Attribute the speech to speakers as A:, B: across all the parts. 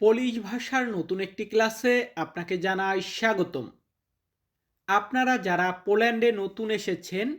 A: Polish ভাষার নতুন একটি ক্লাসে আপনাকে জানাই স্বাগতম। আপনারা যারা পোল্যান্ডে নতুন এসেছেন,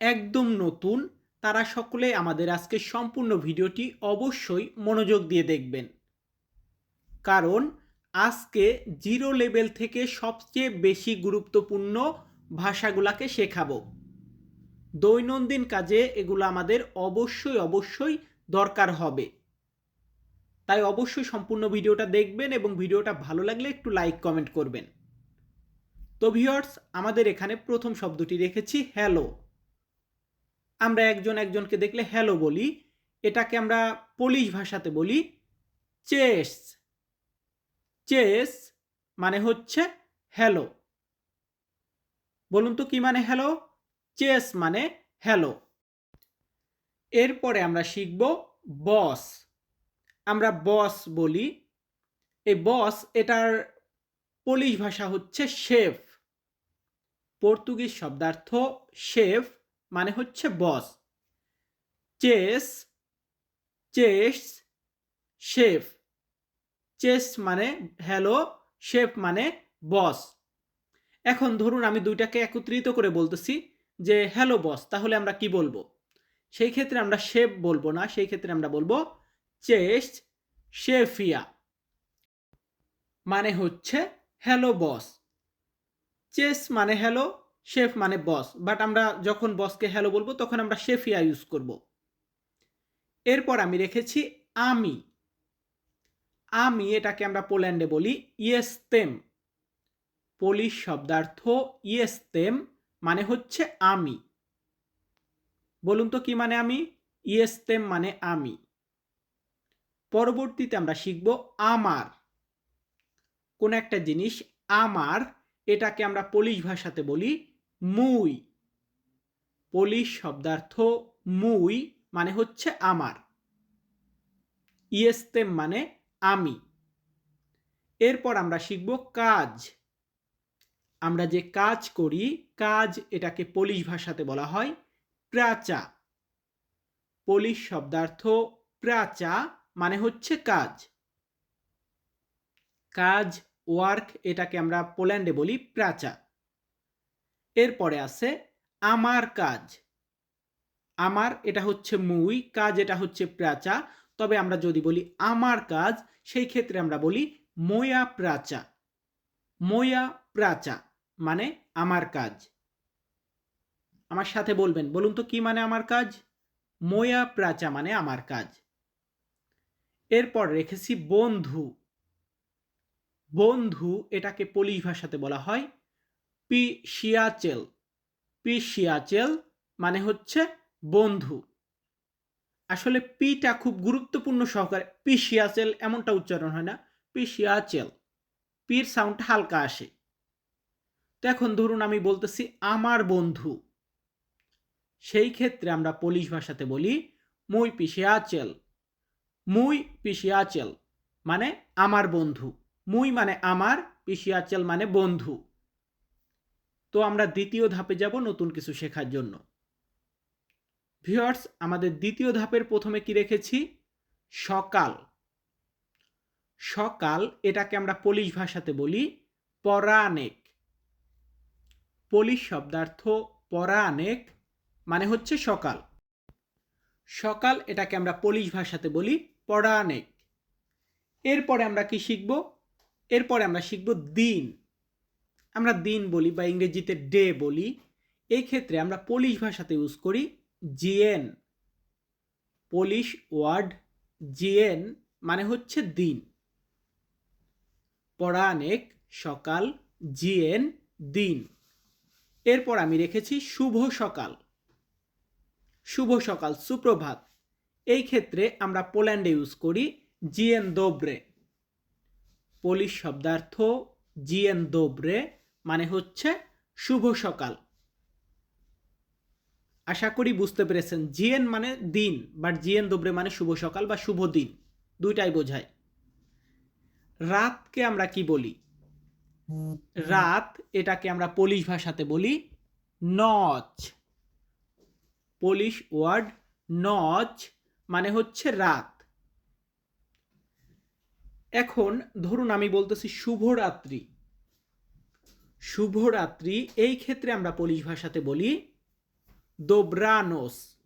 A: একদম নতুন, তারা সকলে আমাদের আজকে সম্পূর্ণ ভিডিওটি অবশ্যই মনোযোগ দিয়ে দেখবেন। কারণ আজকে জিরো লেভেল থেকে সবচেয়ে বেশি গুরুত্বপূর্ণ ভাষাগুলাকে শেখাবো। দৈনন্দিন কাজে এগুলো আমাদের অবশ্যই অবশ্যই দরকার হবে। তাই অবশ্যই সম্পূর্ণ ভিডিওটা দেখবেন এবং ভিডিওটা ভালো লাগলে একটু লাইক কমেন্ট করবেন। তো ভিওর্স আমাদের এখানে প্রথম শব্দটি রেখেছি হ্যালো আমরা একজন একজনকে দেখলে হ্যালো বলি, এটাকে আমরা পোলিশ ভাষাতে বলি চেস চেস মানে হচ্ছে হ্যালো বলুন তো কি মানে হ্যালো চেস মানে হ্যালো এরপরে আমরা শিখব বস আমরা বস বলি। এই বস এটার পোলিশ ভাষা হচ্ছে শেফ পর্তুগিজ শব্দার্থ শেফ মানে হচ্ছে বস চেস চেস শেফ চেস মানে হ্যালো শেফ মানে বস এখন ধরুন আমি দুইটাকে একত্রিত করে বলতেছি যে হ্যালো বস তাহলে আমরা কি বলব? সেই ক্ষেত্রে আমরা শেফ বলব না, সেই ক্ষেত্রে আমরা বলব চেস শেফিয়া। মানে হচ্ছে হ্যালো বস চেস মানে হ্যালো শেফ মানে বস বাট আমরা যখন বসকে হ্যালো বলব, তখন আমরা শেফিয়া ইউজ করব। এরপর আমি রেখেছি আমি আমি এটাকে আমরা পোল্যান্ডে বলি ইয়েস্তেম পোলিশ শব্দার্থ ইয়েস্তেম মানে হচ্ছে আমি বলুন তো কি মানে আমি? ইয়েস্তেম মানে আমি পরবর্তীতে আমরা শিখব আমার। কোন একটা জিনিস আমার, এটাকে আমরা পোলিশ ভাষাতে বলি মুই। পোলিশ শব্দার্থ মুই মানে হচ্ছে আমার। ইয়েস্তেম মানে আমি। এরপর আমরা শিখব কাজ। আমরা যে কাজ করি, কাজ এটাকে পোলিশ ভাষাতে বলা হয় প্রাচা। পোলিশ শব্দার্থ প্রাচা মানে হচ্ছে কাজ। কাজ ওয়ার্ক এটাকে আমরা পোল্যান্ডে বলি প্রাচা। এরপরে আছে আমার কাজ। আমার এটা হচ্ছে মুই, কাজ এটা হচ্ছে প্রাচা। তবে আমরা যদি বলি আমার কাজ, সেই ক্ষেত্রে আমরা বলি ময়া প্রাচা। ময়া প্রাচা মানে আমার কাজ। আমার সাথে বলবেন, বলুন তো কি মানে আমার কাজ? ময়া প্রাচা মানে আমার কাজ। এরপর রেখেছি বন্ধু। বন্ধু এটাকে পোলিশ ভাষাতে বলা হয় পি শিয়াচেল পি শিয়াচেল মানে হচ্ছে বন্ধু। আসলে পিটা খুব গুরুত্বপূর্ণ সহকারে পি শিয়াচেল এমনটা উচ্চারণ হয় না পি শিয়াচেল পির সাউন্ড হালকা আসে। তো এখন ধরুন আমি বলতেছি আমার বন্ধু। সেই ক্ষেত্রে আমরা পোলিশ ভাষাতে বলি মুই পিসিয়াচেল মুই পিসিয়াচেল মানে আমার বন্ধু। মুই মানে আমার, পিসিয়াচেল মানে বন্ধু। তো আমরা দ্বিতীয় ধাপে যাব নতুন কিছু শেখার জন্য। ভিওয়ার্স আমাদের দ্বিতীয় ধাপের প্রথমে কি রেখেছি? সকাল। সকাল এটাকে আমরা পোলিশ ভাষাতে বলি পরানেক পোলিশ শব্দার্থ পরানেক মানে হচ্ছে সকাল। সকাল এটাকে আমরা পোলিশ ভাষাতে বলি পড়ানেক। এরপরে আমরা কি শিখব? এরপরে আমরা শিখব দিন। আমরা দিন বলি বা ইংরেজিতে ডে বলি। এই ক্ষেত্রে আমরা পোলিশ ভাষাতে ইউজ করি জিএন। পোলিশ ওয়ার্ড জিএন মানে হচ্ছে দিন। পড়ানেক, সকাল, জিএন, দিন। এরপর আমি রেখেছি শুভ সকাল। শুভ সকাল, সুপ্রভাত। এই ক্ষেত্রে আমরা পোল্যান্ডে ইউজ করি জিএন দোব্রে। পোলিশ শব্দার্থ জিএন দোব্রে মানে হচ্ছে শুভ সকাল। আশা করি বুঝতে পেরেছেন, জিএন মানে দিন বাট জিএন দোব্রে মানে শুভ সকাল বা শুভ দিন, দুইটাই বোঝায়। রাতকে আমরা কি বলি? রাত এটাকে আমরা পোলিশ ভাষাতে বলি নচ। পোলিশ ওয়ার্ড নচ মানে হচ্ছে রাত। এখন ধরুন আমি বলতেছি শুভরাত্রি। শুভরাত্রি, এই ক্ষেত্রে আমরা পোলিশ ভাষাতে বলি দোব্রানোস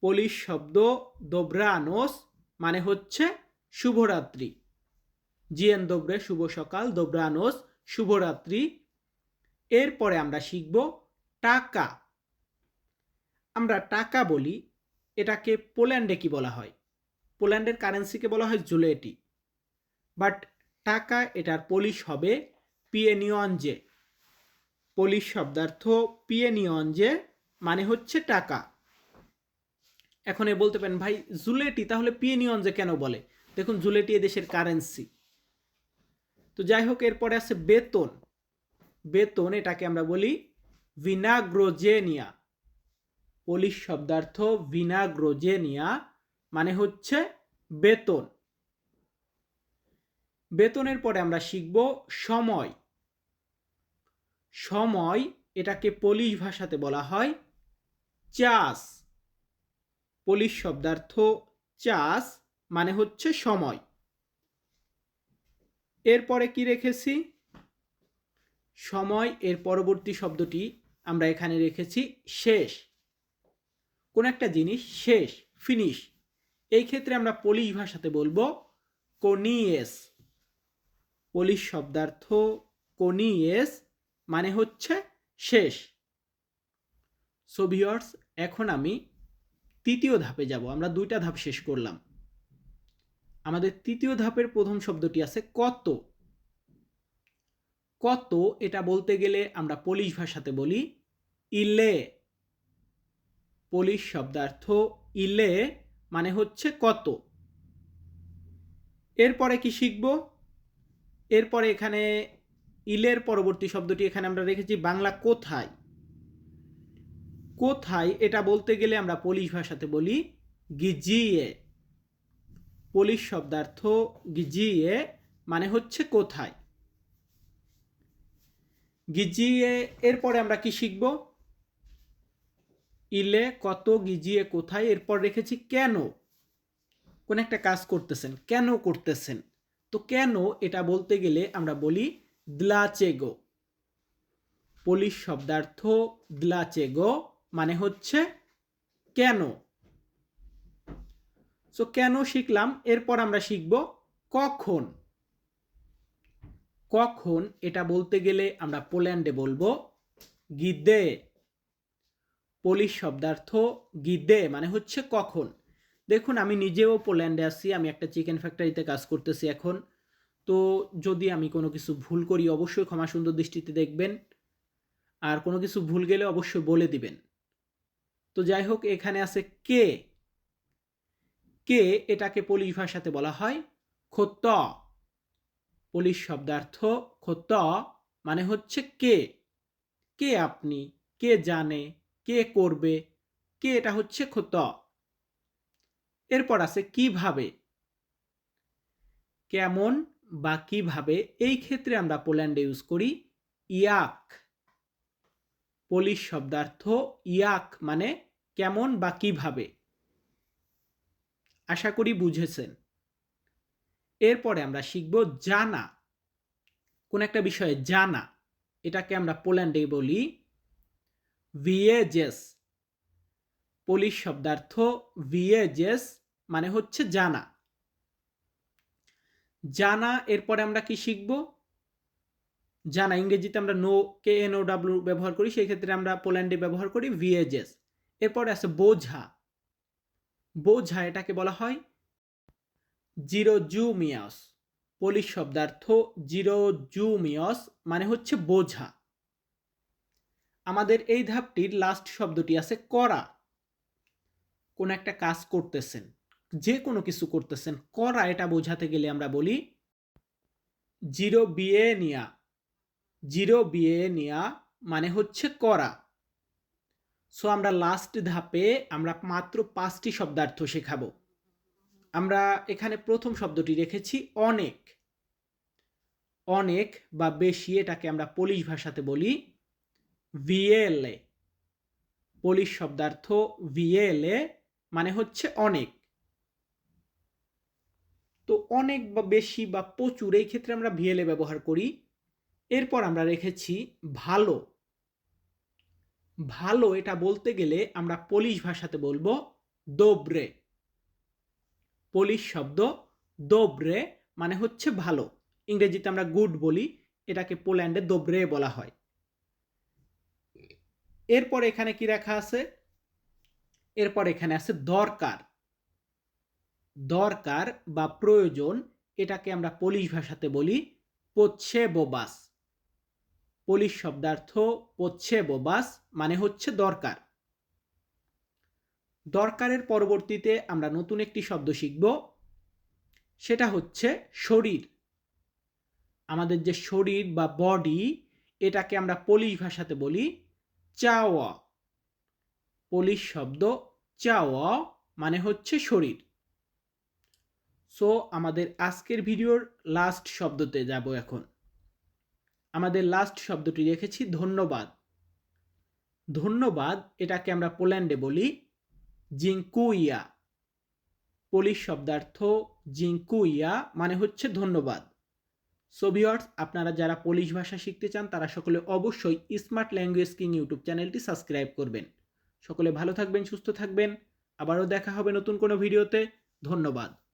A: পোলিশ শব্দ দোব্রানোস মানে হচ্ছে শুভরাত্রি। জিএন দোব্রে শুভ সকাল দোব্রানোস শুভরাত্রি। এরপরে আমরা শিখব টাকা। আমরা টাকা বলি, এটাকে পোল্যান্ডে কি বলা হয়? পোল্যান্ডের কারেন্সিকে বলা হয় জুলেটি। বাট টাকা এটার পলিশ হবে পিএনিয়নজে পলিশ শব্দার্থ পিএনিয়নজে মানে হচ্ছে টাকা। এখন এ বলতে পারেন, ভাই, জুলেটি তাহলে পিএনিয়নজে কেন বলে? দেখুন, জুলেটি এ দেশের কারেন্সি। তো যাই হোক, এরপরে আছে বেতন। বেতন এটাকে আমরা বলি ভিনাগ্রোজেনিয়া। পোলিশ শব্দার্থ ভিনাগ্রোজেনিয়া মানে হচ্ছে বেতন। বেতনের পরে আমরা শিখব সময়। সময় এটাকে পোলিশ ভাষাতে বলা হয় চাষ। পোলিশ শব্দার্থ চাষ মানে হচ্ছে সময়। এরপরে কি রেখেছি? সময় এর পরবর্তী শব্দটি আমরা এখানে রেখেছি শেষ। কোন একটা জিনিস শেষ ফিনিশ এই ক্ষেত্রে আমরা পোলিশ ভাষাতে বলব কোনিয়েস। পোলিশ শব্দার্থ কোনিয়েস মানে হচ্ছে শেষ। সোভিয়র্স এখন আমি তৃতীয় ধাপে যাব। আমরা দুইটা ধাপ শেষ করলাম। আমাদের তৃতীয় ধাপের প্রথম শব্দটি আছে কত। কত এটা বলতে গেলে আমরা পোলিশ ভাষাতে বলি ইলে। পোলিশ শব্দার্থ ইলে মানে হচ্ছে কত। এরপরে কি শিখব? এরপরে এখানে ইলের পরবর্তী শব্দটি এখানে আমরা রেখেছি বাংলা কোথায়? কোথায়? এটা বলতে গেলে আমরা পোলিশ ভাষাতে বলি গিজিয়ে। পোলিশ শব্দার্থ গিজিয়ে মানে হচ্ছে কোথায়? গিজিয়ে, এরপরে আমরা কি শিখব? ইলে কত গিজিয়ে কোথায়, এরপর রেখেছি কেন? কোন একটা কাজ করতেছেন, কেন করতেছেন? তো কেন এটা বলতে গেলে আমরা বলি দ্লাচেগো পোলিশ শব্দার্থ দ্লাচেগো মানে হচ্ছে কেন? সো কেন শিখলাম, এরপর আমরা শিখব কখন। কখন এটা বলতে গেলে আমরা পোল্যান্ডে বলব গিদে। পোলিশ শব্দার্থ গিদে মানে হচ্ছে কখন। দেখুন, আমি নিজেও পোল্যান্ডে আছি, আমি একটা চিকেন ফ্যাক্টরিতে কাজ করতেছি এখন। তো যদি আমি কোনো কিছু ভুল করি, অবশ্যই ক্ষমা সুন্দর দৃষ্টিতে দেখবেন। আর কোনো কিছু ভুল গেলে অবশ্যই বলে দিবেন। তো যাই হোক, এখানে আছে কে। কে এটাকে পোলিশ ভাষাতে বলা হয়? খোত্ত। পোলিশ শব্দার্থ খোত্ত মানে হচ্ছে কে। কে আপনি? কে জানে? কে করবে? কে এটা হচ্ছে ক্ষত? এরপর আছে কীভাবে? কেমন বা কীভাবে? এই ক্ষেত্রে আমরা পোল্যান্ডে ইউজ করি ইয়াক। পোলিশ শব্দার্থ ইয়াক মানে কেমন বা কীভাবে? আশা করি বুঝেছেন। এরপরে আমরা শিখব জানা। কোন একটা বিষয়ে জানা। এটাকে আমরা পোল্যান্ডে বলি ভিএজেস পোলিশ শব্দার্থ ভিএজেস মানে হচ্ছে জানা। জানা, এরপরে আমরা কি শিখব? জানা, ইংরেজিতে আমরা know K N O W ব্যবহার করি সেই ক্ষেত্রে আমরা পোল্যান্ডে ব্যবহার করি ভিএজেস এরপরে আছে বোঝা। বোঝা, এটাকে বলা হয় জিরো জুমিয়াস পোলিশ শব্দার্থ জিরো জুমিয়স মানে হচ্ছে বোঝা। আমাদের এই ধাপটির লাস্ট শব্দটি আছে করা। কোন একটা কাজ করতেছেন, যে কোনো কিছু করতেছেন, করা এটা বোঝাতে গেলে আমরা বলি জিরো বিয়ে নিয়া। জিরো বিয়ে নিয়া মানে হচ্ছে করা। সো আমরা লাস্ট ধাপে আমরা মাত্র পাঁচটি শব্দার্থ শেখাবো। আমরা এখানে প্রথম শব্দটি রেখেছি অনেক। অনেক বা বেশি এটাকে আমরা পোলিশ ভাষাতে বলি ভিএলএ পোলিশ শব্দার্থ ভিএলএ মানে হচ্ছে অনেক। তো অনেক বা বেশি বা প্রচুর এই ক্ষেত্রে আমরা ভিএলএ ব্যবহার করি। এরপর আমরা রেখেছি ভালো। ভালো এটা বলতে গেলে আমরা পোলিশ ভাষাতে বলব দোব্রে। পোলিশ শব্দ দোব্রে মানে হচ্ছে ভালো। ইংরেজিতে আমরা গুড বলি, এটাকে পোল্যান্ডে দোব্রে বলা হয়। এরপর এখানে কি রাখা আছে? এরপর এখানে আছে দরকার। দরকার বা প্রয়োজন, এটাকে আমরা পোলিশ ভাষাতে বলি পোচ্ছে বোবাস পোলিশ শব্দার্থ পোচ্ছে বোবাস মানে হচ্ছে দরকার। দরকারের পরবর্তীতে আমরা নতুন একটি শব্দ শিখব। সেটা হচ্ছে শরীর। আমাদের যে শরীর বা বডি এটাকে আমরা পোলিশ ভাষাতে বলি চাওয়া। পোলিশ শব্দ চাওয়া মানে হচ্ছে শরীর। সো আমাদের আজকের ভিডিওর লাস্ট শব্দতে যাব এখন। আমাদের লাস্ট শব্দটি রেখেছি ধন্যবাদ। ধন্যবাদ এটাকে আমরা পোল্যান্ডে বলি জিঙ্কুইয়া। পোলিশ শব্দার্থ জিঙ্কুইয়া মানে হচ্ছে ধন্যবাদ। সো আপনারা যারা পোলিশ ভাষা শিখতে চান, তারা সকলে অবশ্যই স্মার্ট ল্যাঙ্গুয়েজ কিং ইউটিউব চ্যানেলটি সাবস্ক্রাইব করবেন। সকলে ভালো থাকবেন, সুস্থ থাকবেন। আবারও দেখা হবে নতুন কোনো ভিডিওতে। ধন্যবাদ।